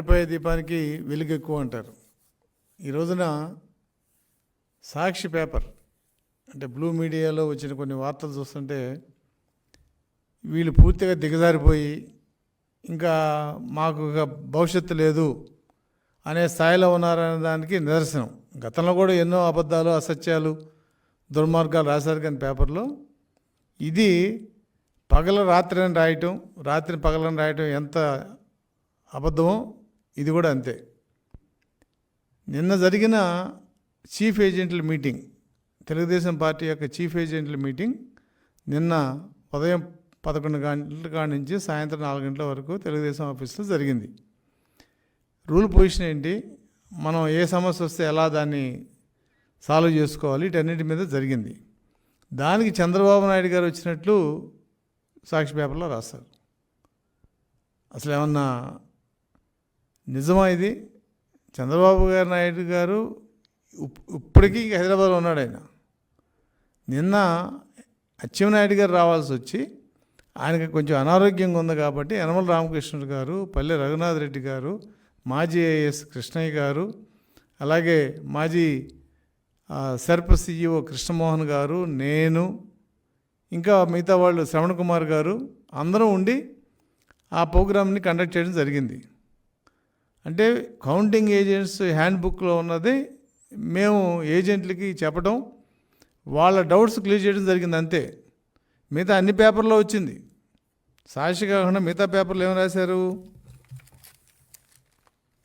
ఆరిపోయే దీపానికి వెలుగు ఎక్కువ అంటారు. ఈ రోజున సాక్షి పేపర్ అంటే బ్లూ మీడియాలో వచ్చిన కొన్ని వార్తలు చూస్తుంటే వీళ్ళు పూర్తిగా దిగజారిపోయి ఇంకా మాకు భవిష్యత్తు లేదు అనే స్థాయిలో ఉన్నారనే దానికి నిదర్శనం. గతంలో కూడా ఎన్నో అబద్ధాలు అసత్యాలు దుర్మార్గాలు రాశారు కానీ పేపర్లో ఇది పగల రాత్రి అని రాయటం రాత్రిని పగలని రాయటం ఎంత అబద్ధమో ఇది కూడా అంతే. నిన్న జరిగిన చీఫ్ ఏజెంట్ల మీటింగ్ తెలుగుదేశం పార్టీ యొక్క చీఫ్ ఏజెంట్ల మీటింగ్ నిన్న ఉదయం పదకొండు గంటల కాడి నుంచి సాయంత్రం నాలుగు గంటల వరకు తెలుగుదేశం ఆఫీస్లో జరిగింది. రూల్ పొజిషన్ ఏంటి? మనం ఏ సమస్య వస్తే ఎలా దాన్ని సాల్వ్ చేసుకోవాలి? వీటన్నిటి మీద జరిగింది. దానికి చంద్రబాబు నాయుడు గారు వచ్చినట్లు సాక్షి పేపర్లో రాస్తారు అసలు ఏమన్నా నిజమా ఇది? చంద్రబాబు గారు నాయుడు గారు ఇప్పటికీ హైదరాబాద్లో ఉన్నాడు ఆయన. నిన్న అచ్చెన్నాయుడు గారు రావాల్సి వచ్చి ఆయనకి కొంచెం అనారోగ్యంగా ఉంది కాబట్టి యనమల రామకృష్ణుడు గారు పల్లె రఘునాథ్ రెడ్డి గారు మాజీ ఐఏఎస్ కృష్ణయ్య గారు అలాగే మాజీ సర్ప సిఇఓ కృష్ణమోహన్ గారు నేను ఇంకా మిగతా వాళ్ళు శ్రవణ్ కుమార్ గారు అందరం ఉండి ఆ ప్రోగ్రామ్ని కండక్ట్ చేయడం జరిగింది. అంటే కౌంటింగ్ ఏజెంట్స్ హ్యాండ్ బుక్లో ఉన్నది. మేము ఏజెంట్లకి చెప్పడం వాళ్ళ డౌట్స్ క్లియర్ చేయడం జరిగింది అంతే. మిగతా అన్ని పేపర్లో వచ్చింది. సాక్షి కాకుండా మిగతా పేపర్లు ఏం రాశారు?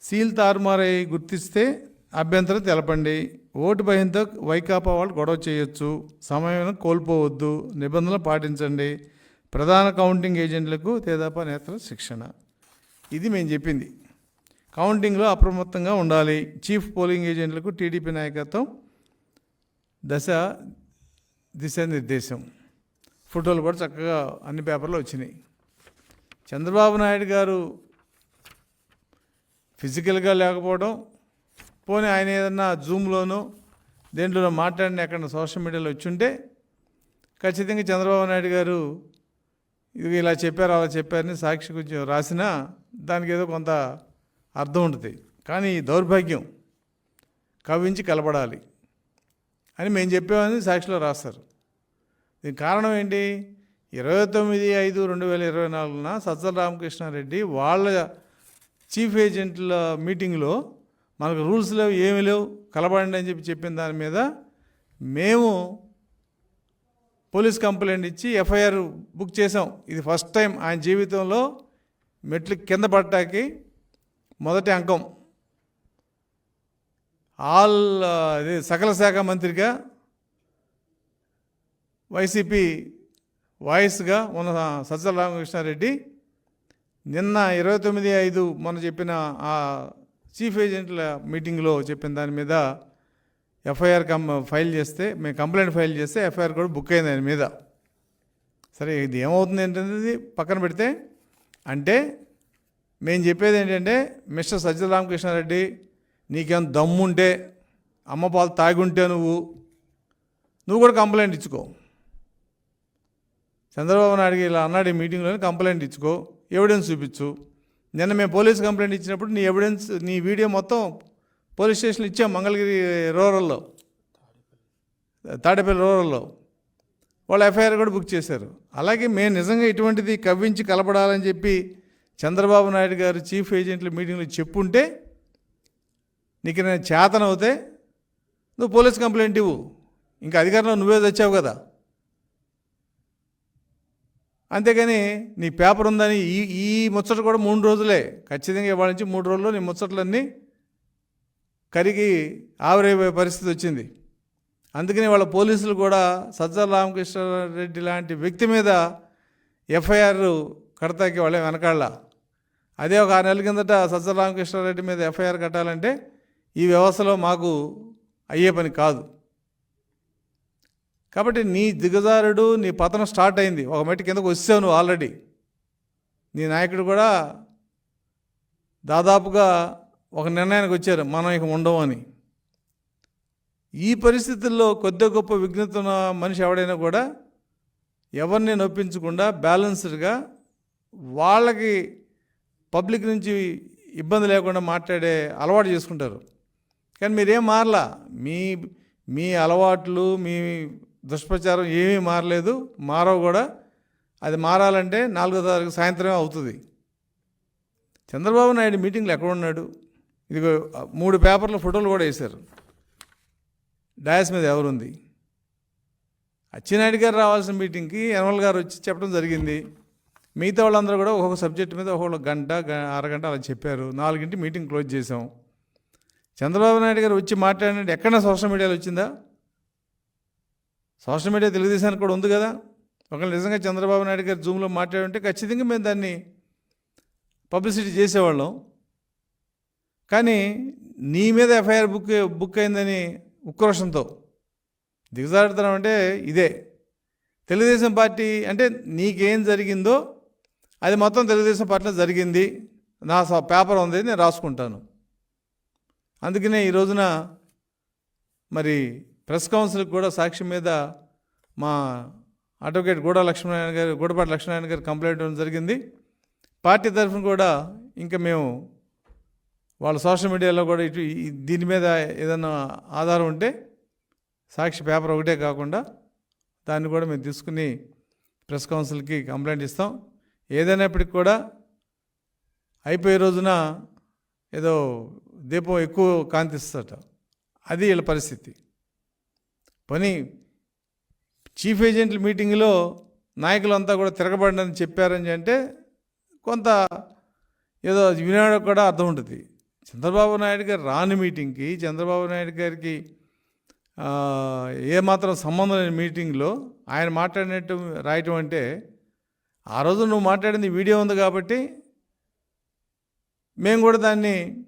సీల్ తారుమారై గుర్తిస్తే అభ్యంతరం తెలపండి. ఓటు భయంతో వైకాపా వాళ్ళు గొడవ చేయొచ్చు. సమయం కోల్పోవద్దు. నిబంధనలు పాటించండి. ప్రధాన కౌంటింగ్ ఏజెంట్లకు తేదాపా నేతల శిక్షణ. ఇది మేము చెప్పింది. కౌంటింగ్లో అప్రమత్తంగా ఉండాలి. చీఫ్ పోలింగ్ ఏజెంట్లకు టీడీపీ నాయకత్వం దశ దిశానిర్దేశం. ఫోటోలు కూడా చక్కగా అన్ని పేపర్లు వచ్చినాయి. చంద్రబాబు నాయుడు గారు ఫిజికల్గా లేకపోవడం పోనీ ఆయన ఏదన్నా జూమ్లోనో దేంట్లోనో మాట్లాడిన ఎక్కడ సోషల్ మీడియాలో వచ్చుంటే ఖచ్చితంగా చంద్రబాబు నాయుడు గారు ఇది ఇలా చెప్పారు అలా చెప్పారని సాక్షి కొంచెం రాసినా దానికి ఏదో కొంత అర్థం ఉంటుంది. కానీ దౌర్భాగ్యం కవించి కలపడాలి అని మేము చెప్పామని సాక్షిలో రాస్తారు. దీనికి కారణం ఏంటి? ఇరవై తొమ్మిది ఐదు రెండు వేల ఇరవై నాలుగున సజ్జల రామకృష్ణారెడ్డి వాళ్ళ చీఫ్ ఏజెంట్ల మీటింగ్లో మనకు రూల్స్ లేవు ఏమి లేవు కలపడండి అని చెప్పి చెప్పిన దాని మీద మేము పోలీస్ కంప్లైంట్ ఇచ్చి ఎఫ్ఐఆర్ బుక్ చేసాం ఇది ఫస్ట్ టైం ఆయన జీవితంలో మెట్లు కింద పడ్డాకి మొదటి అంకం. ఆల్ అదే సకల శాఖ మంత్రిగా వైసీపీ వాయిస్గా ఉన్న సజ్జల రామకృష్ణారెడ్డి నిన్న ఇరవై తొమ్మిది ఐదు మొన్న చెప్పిన ఆ చీఫ్ ఏజెంట్ల మీటింగ్లో చెప్పిన దాని మీద ఎఫ్ఐఆర్ కం ఫైల్ చేస్తే మేము కంప్లైంట్ ఫైల్ చేస్తే ఎఫ్ఐఆర్ కూడా బుక్ అయింది దాని మీద. సరే ఇది ఏమవుతుంది ఏంటనేది పక్కన పెడితే అంటే మేము చెప్పేది ఏంటంటే మిస్టర్ సజ్జల రామకృష్ణారెడ్డి నీకేం దమ్ముంటే అమ్మ పాలు తాగుంటే నువ్వు నువ్వు కూడా కంప్లైంట్ ఇచ్చుకో. చంద్రబాబు నాయుడుకి ఇలా అన్నాడు ఈ మీటింగ్లోనే కంప్లైంట్ ఇచ్చుకో ఎవిడెన్స్ చూపించు. నిన్న మేము పోలీస్ కంప్లైంట్ ఇచ్చినప్పుడు నీ ఎవిడెన్స్ నీ వీడియో మొత్తం పోలీస్ స్టేషన్లో ఇచ్చాం మంగళగిరి రూరల్లో. తాడేపల్లి రూరల్లో. వాళ్ళు ఎఫ్ఐఆర్ కూడా బుక్ చేశారు. అలాగే మేము నిజంగా ఇటువంటిది కవ్వించి కలపడాలని చెప్పి చంద్రబాబు నాయుడు గారు చీఫ్ ఏజెంట్ల మీటింగ్లో చెప్పుంటే నీకు నేను చేతనవుతే నువ్వు పోలీస్ కంప్లైంట్ ఇవ్వు. ఇంకా అధికారంలో నువ్వే తెచ్చావు కదా. అంతేగాని నీ పేపర్ ఉందని ఈ ఈ ముచ్చట కూడా మూడు రోజులే. ఖచ్చితంగా ఇవాళ నుంచి మూడు రోజుల్లో నీ ముచ్చట్లన్నీ కరిగి ఆవిరైపోయే పరిస్థితి వచ్చింది. అందుకని వాళ్ళ పోలీసులు కూడా సజ్జల రామకృష్ణారెడ్డి లాంటి వ్యక్తి మీద ఎఫ్ఐఆర్ కడతాకి వాళ్ళే వెనకాళ్ళ అదే ఒక ఆరు నెలల కిందట సజ్జల రామకృష్ణారెడ్డి మీద ఎఫ్ఐఆర్ కట్టాలంటే ఈ వ్యవస్థలో మాకు అయ్యే పని కాదు. కాబట్టి నీ దిగజారుడు నీ పతనం స్టార్ట్ అయింది. ఒక మెట్టు కిందకు వచ్చావు నువ్వు ఆల్రెడీ. నీ నాయకుడు కూడా దాదాపుగా ఒక నిర్ణయానికి వచ్చారు మనం ఇక ఉండమని అని. ఈ పరిస్థితుల్లో కొద్ది గొప్ప విఘ్నత మనిషి ఎవడైనా కూడా ఎవరిని నొప్పించకుండా బ్యాలెన్స్డ్గా వాళ్ళకి పబ్లిక్ నుంచి ఇబ్బంది లేకుండా మాట్లాడే అలవాటు చేసుకుంటారు. కానీ మీరేం మారలా? మీ మీ అలవాట్లు మీ దుష్ప్రచారం ఏమీ మారలేదు. మారవు కూడా. అది మారాలంటే నాలుగో తారీఖు సాయంత్రమే అవుతుంది. చంద్రబాబు నాయుడు మీటింగ్లో ఎక్కడ ఉన్నాడు? ఇదిగో మూడు పేపర్ల ఫోటోలు కూడా వేశారు. డయాస్ మీద ఎవరుంది? అచ్చినాయుడు గారు రావాల్సిన మీటింగ్కి యనమల్ గారు వచ్చి చెప్పడం జరిగింది. మిగతా వాళ్ళందరూ కూడా ఒక్కొక్క సబ్జెక్ట్ మీద ఒక్కొక్క గంట అరగంట అలా చెప్పారు. నాలుగింటి మీటింగ్ క్లోజ్ చేసాం చంద్రబాబు నాయుడు గారు వచ్చి మాట్లాడినట్టు ఎక్కడైనా సోషల్ మీడియాలో వచ్చిందా? సోషల్ మీడియా తెలుగుదేశానికి కూడా ఉంది కదా. ఒకవేళ నిజంగా చంద్రబాబు నాయుడు గారు జూమ్లో మాట్లాడుంటే ఖచ్చితంగా మేము దాన్ని పబ్లిసిటీ చేసేవాళ్ళం. కానీ నీ మీద ఎఫ్ఐఆర్ బుక్ బుక్ అయిందని ఉక్రోషంతో దిగజారుతనం అంటే ఇదే. తెలుగుదేశం పార్టీ అంటే నీకేం జరిగిందో అది మొత్తం తెలుగుదేశం పార్టీలో జరిగింది. నా స- పేపర్ ఉంది నేను రాసుకుంటాను. అందుకనే ఈ రోజున మరి ప్రెస్ కౌన్సిల్కి కూడా సాక్షి మీద మా అడ్వకేట్ గూడ లక్ష్మీనారాయణ గారు గూడపాటి లక్ష్మీనారాయణ గారు కంప్లైంట్ ఇవ్వడం జరిగింది. పార్టీ తరఫున కూడా ఇంకా మేము వాళ్ళ సోషల్ మీడియాలో కూడా ఇటు దీని మీద ఏదైనా ఆధారం ఉంటే సాక్షి పేపర్ ఒకటే కాకుండా దాన్ని కూడా మేము తీసుకుని ప్రెస్ కౌన్సిల్కి కంప్లైంట్ ఇస్తాం. ఏదైనప్పటికి కూడా అయిపోయే రోజున ఏదో దీపం ఎక్కువ కాంతిస్తట అది వీళ్ళ పరిస్థితి. పని చీఫ్ ఏజెంట్ల మీటింగ్లో నాయకులంతా కూడా తిరగబడినని చెప్పారని అంటే కొంత ఏదో వినడానికి కూడా అర్థం ఉంటుంది. చంద్రబాబు నాయుడు గారు రాని మీటింగ్కి చంద్రబాబు నాయుడు గారికి ఏమాత్రం సంబంధం లేని మీటింగ్లో ఆయన మాట్లాడినట్టు రాయటం అంటే ఆ రోజు నువ్వు మాట్లాడింది వీడియో ఉంది కాబట్టి మేము కూడా దాన్ని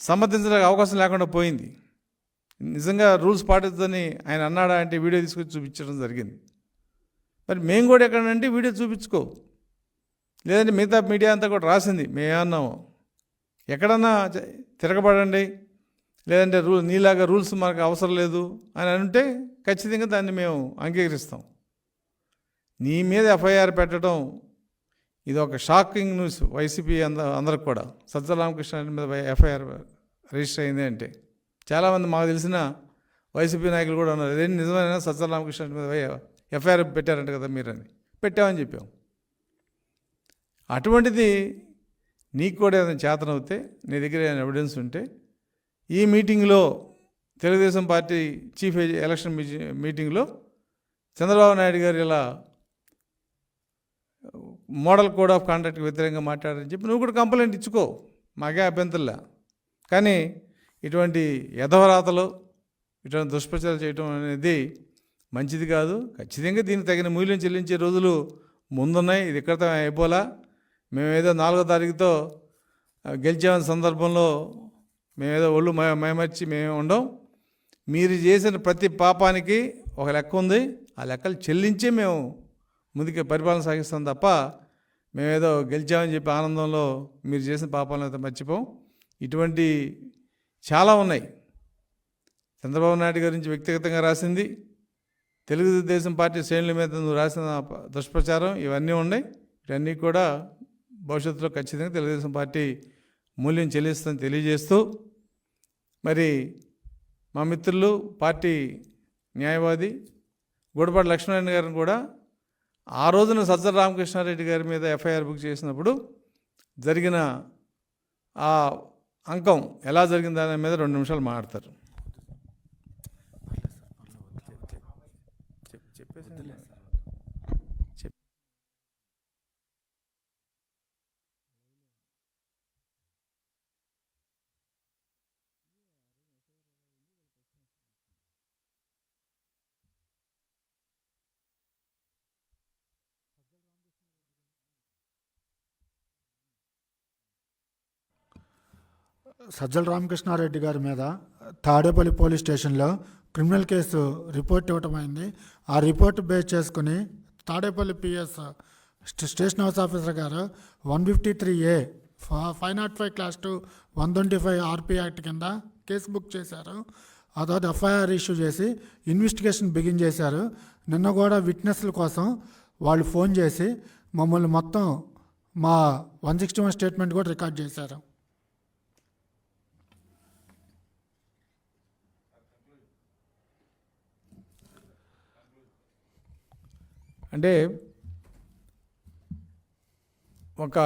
సమర్థించడానికి అవకాశం లేకుండా పోయింది. నిజంగా రూల్స్ పాటిద్దని ఆయన అన్నాడా అంటే వీడియో తీసుకొచ్చి చూపించడం జరిగింది. మరి మేము కూడా ఎక్కడంటే వీడియో చూపించుకో. లేదంటే మిగతా మీడియా అంతా కూడా రాసింది. మేమన్నాము ఎక్కడన్నా తిరగబడండి. లేదంటే రూ నీలాగా రూల్స్ మనకు అవసరం లేదు అని అంటే ఖచ్చితంగా దాన్ని మేము అంగీకరిస్తాం. నీ మీద ఎఫ్ఐఆర్ పెట్టడం ఇది ఒక షాకింగ్ న్యూస్ వైసీపీ అంద అందరికి కూడా. సజ్జరామకృష్ణ మీద ఎఫ్ఐఆర్ రిజిస్టర్ అయింది అంటే. చాలామంది మాకు తెలిసిన వైసీపీ నాయకులు కూడా ఉన్నారు. ఇదేంటి నిజమైన? సజ్జరామకృష్ణ మీద ఎఫ్ఐఆర్ పెట్టారంట కదా మీరని పెట్టామని చెప్పాం. అటువంటిది నీకు కూడా ఏదైనా చేతనవుతే నీ దగ్గర ఏదైనా ఎవిడెన్స్ ఉంటే ఈ మీటింగ్లో తెలుగుదేశం పార్టీ చీఫ్ ఎలక్షన్ మీటింగ్లో చంద్రబాబు నాయుడు గారు ఇలా మోడల్ కోడ్ ఆఫ్ కాండక్ట్కి వ్యతిరేకంగా మాట్లాడారని చెప్పి నువ్వు కూడా కంప్లైంట్ ఇచ్చుకో. మాకే అభ్యంతరంలే. కానీ ఇటువంటి యథవరాతలు ఇటువంటి దుష్ప్రచారం చేయటం అనేది మంచిది కాదు. ఖచ్చితంగా దీనికి తగిన మూల్యం చెల్లించే రోజులు ముందున్నాయి. ఇది ఇక్కడ అయిపోలా? మేమేదో నాలుగో తారీఖుతో ఆ, సందర్భంలో మేమేదో ఒళ్ళు మయ- మయమర్చి మేమే ఉండం. మీరు చేసిన ప్రతి పాపానికి ఒక లెక్క ఉంది. ఆ లెక్కలు చెల్లించే మేము ముందుకే పరిపాలన సాగిస్తాం తప్ప మేమేదో గెలిచామని చెప్పి ఆనందంలో మీరు చేసిన పాపాలను అయితే మర్చిపోం. ఇటువంటి చాలా ఉన్నాయి. చంద్రబాబు నాయుడు గురించి వ్యక్తిగతంగా రాసింది తెలుగుదేశం పార్టీ శ్రేణుల మీద నువ్వు రాసిన దుష్ప్రచారం ఇవన్నీ ఉన్నాయి. ఇవన్నీ కూడా భవిష్యత్తులో ఖచ్చితంగా తెలుగుదేశం పార్టీ మూల్యం చెల్లిస్తుందని తెలియజేస్తూ మరి మా మిత్రులు పార్టీ న్యాయవాది గూడపాటి లక్ష్మీనారాయణ గారిని కూడా ఆ రోజున సజ్జల రామకృష్ణారెడ్డి గారి మీద ఎఫ్ఐఆర్ బుక్ చేసినప్పుడు జరిగిన ఆ అంకం ఎలా జరిగింది దాని మీద రెండు నిమిషాలు మాట్లాడతారు. సజ్జల రామకృష్ణారెడ్డి గారి మీద తాడేపల్లి పోలీస్ స్టేషన్లో క్రిమినల్ కేసు రిపోర్ట్ ఇవ్వటమైంది ఆ రిపోర్ట్ బేస్ చేసుకుని Tadepalli PS station house officer గారు one fifty three A five naught five class two one twenty five RP act కింద కేసు బుక్ చేశారు. ఆ తర్వాత ఎఫ్ఐఆర్ ఇష్యూ చేసి ఇన్వెస్టిగేషన్ బిగిన్ చేశారు. నిన్న కూడా విట్నెస్ల కోసం వాళ్ళు ఫోన్ చేసి మమ్మల్ని మొత్తం మా వన్ సిక్స్టీ వన్ స్టేట్మెంట్ కూడా రికార్డ్ చేశారు. అంటే ఒక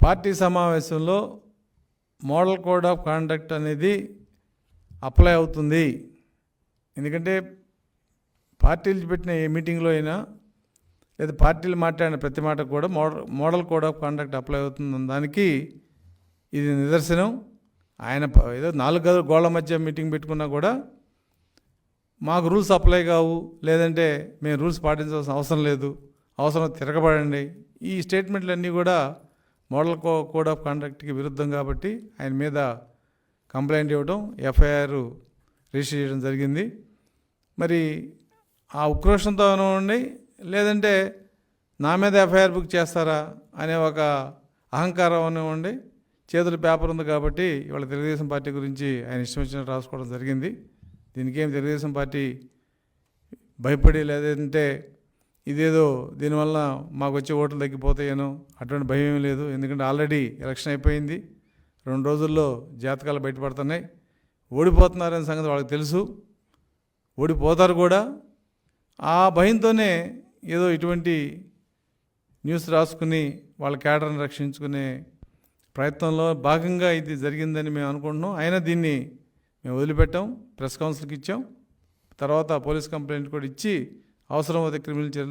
పార్టీ సమావేశంలో మోడల్ కోడ్ ఆఫ్ కాండక్ట్ అనేది అప్లై అవుతుంది. ఎందుకంటే పార్టీలు పెట్టిన ఏ మీటింగ్లో అయినా లేదా పార్టీలు మాట్లాడిన ప్రతి మాటకు కూడా model model code of conduct apply అవుతుంది దానికి ఇది నిదర్శనం. ఆయన ఏదో నాలుగు గదుల గోళ్ళ మధ్య మీటింగ్ పెట్టుకున్నా కూడా మాకు రూల్స్ అప్లై కావు లేదంటే మేము రూల్స్ పాటించాల్సిన అవసరం లేదు అవసరం తిరగబడండి. ఈ స్టేట్మెంట్లన్నీ కూడా మోడల్ కో కోడ్ ఆఫ్ కాండక్ట్కి విరుద్ధం కాబట్టి ఆయన మీద కంప్లైంట్ ఇవ్వడం ఎఫ్ఐఆర్ రిజిస్టర్ చేయడం జరిగింది. మరి ఆ ఉక్రోషంతో ఉండి లేదంటే నా మీద ఎఫ్ఐఆర్ బుక్ చేస్తారా అనే ఒక అహంకారం అనివ్వండి చేతుల పేపర్ ఉంది కాబట్టి ఇవాళ తెలుగుదేశం పార్టీ గురించి ఆయన ఇష్టం వచ్చినట్టు రాసుకోవడం జరిగింది. దీనికి ఏం తెలుగుదేశం పార్టీ భయపడి లేదంటే ఇదేదో దీనివల్ల మాకు వచ్చే ఓట్లు తగ్గిపోతాయేనో అటువంటి భయం ఏం లేదు. ఎందుకంటే ఆల్రెడీ ఎలక్షన్ అయిపోయింది. రెండు రోజుల్లో జాతకాలు బయటపడుతున్నాయి. ఓడిపోతున్నారనే సంగతి వాళ్ళకి తెలుసు. ఓడిపోతారు కూడా. ఆ భయంతోనే ఏదో ఇటువంటి న్యూస్ రాసుకుని వాళ్ళ క్యాడర్ని రక్షించుకునే ప్రయత్నంలో భాగంగా ఇది జరిగిందని మేము అనుకుంటున్నాం. అయినా దీన్ని మేము వదిలిపెట్టాం ప్రెస్ కౌన్సిల్కి ఇచ్చాం. తర్వాత పోలీస్ కంప్లైంట్ కూడా ఇచ్చి అవసరమైతే క్రిమినల్ చర్యలు